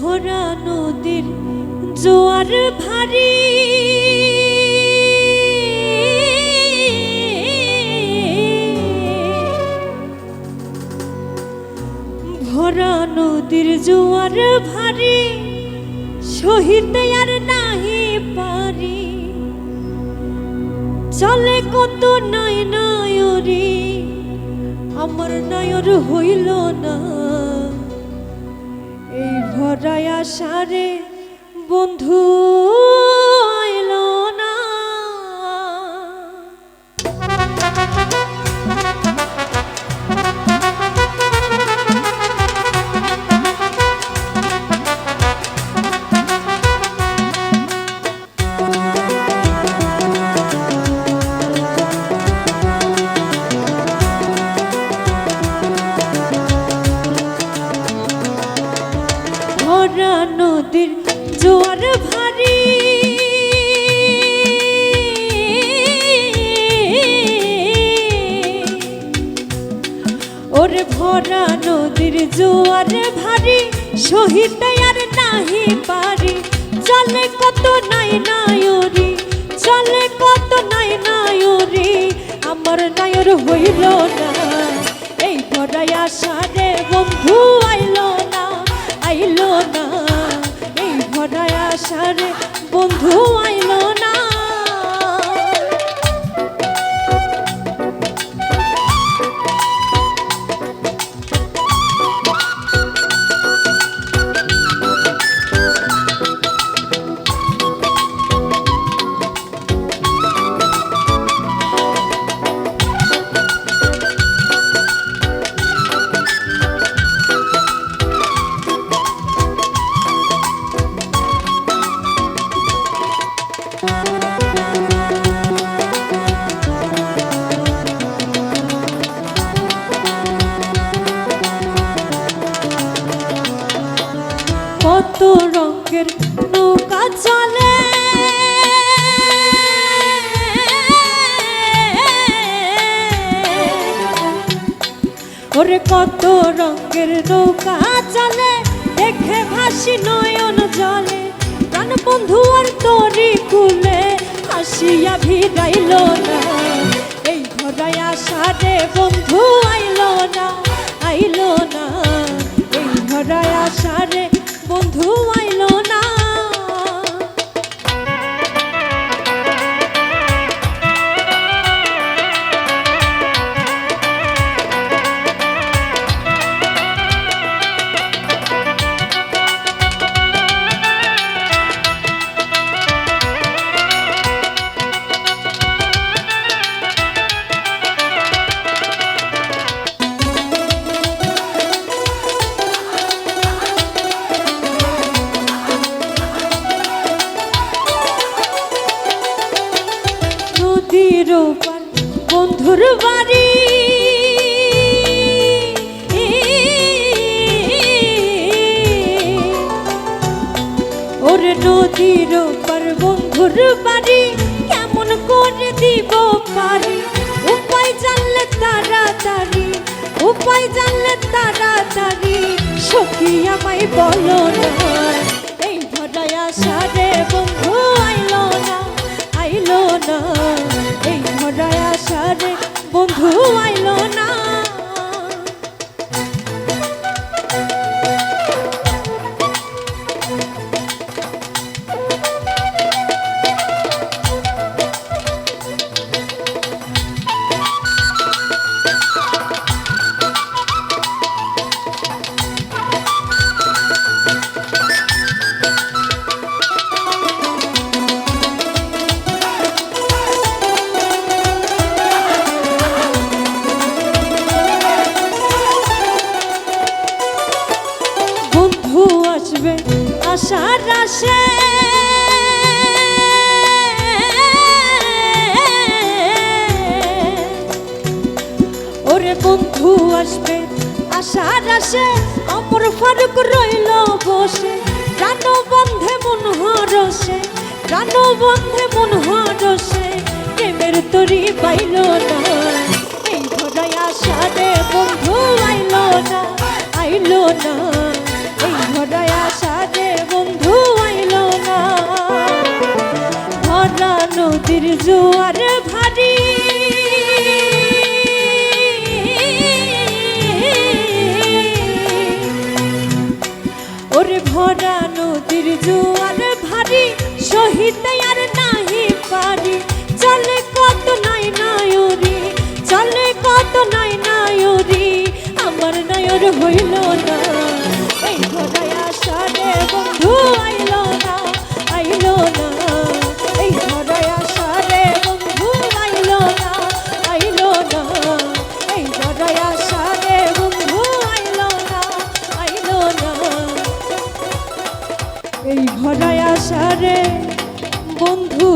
ভরা নদীর জোয়ার ভারী। ভরা নদীর জোয়ার ভারী, সহিতে আর নাহি পারি। চলে কত নয় নয়রে আমার নয়র হইল না। ভরায় আশারে বন্ধু নদীর জোয়ার ভারী। ওরে ভরা নদীর জোয়ার ভারী, সহিত আর নাহি পারি। চলে কত নাই নায়রি, চলে কত নাই নায়রি। আমার নায়র হইল না, এই ভরাই আশারে বন্ধু। আশারে বন্ধু কত রঙের নৌকা চলে। ওরে কত রঙের নৌকা চলে, দেখে ভাসি নয়ন জলে। প্রাণ বন্ধু আর তরি কুলে, হাসিয়া ভিড়াইল না। এই ভরাই আশারে বন্ধু, আইল না আইল না। এই ভরাই আশারে বন্ধু আইল না নদীর ওপার বন্ধুর বাড়ি। ওরে নদীর ওপার বন্ধুর বাড়ি, কেমন করে দিব পারি? উপায় জানলে তাড়াতাড়ি, উপায় জানলে তাড়াতাড়ি। সখী আমায় বলো না, এই ভরায় আশারে বন্ধু আইলো না আইলো না। ভরায় আশারে বন্ধু আইলো না। আসবে আশার আসে ওরে বন্ধু আসবে আশার আসে অমর ফারুক রইল বসে। প্রাণ বন্ধে মন হরসে প্রাণ বন্ধে মন হরসে। প্রেমের তরি পাইল না, এই ভরাই আশারে বন্ধু আইল না আইল না। জোয়ার ভারী। ওরে ভরা নদীর জোয়ার ভারী, সহিতে আর নাহি পারি। চলে কত নাই নায়রি, চলে কত নাই নায়রি, আমার নায়র হইল না। এই ভরায় আসারে বন্ধু আইল না আইল না। আসারে বন্ধু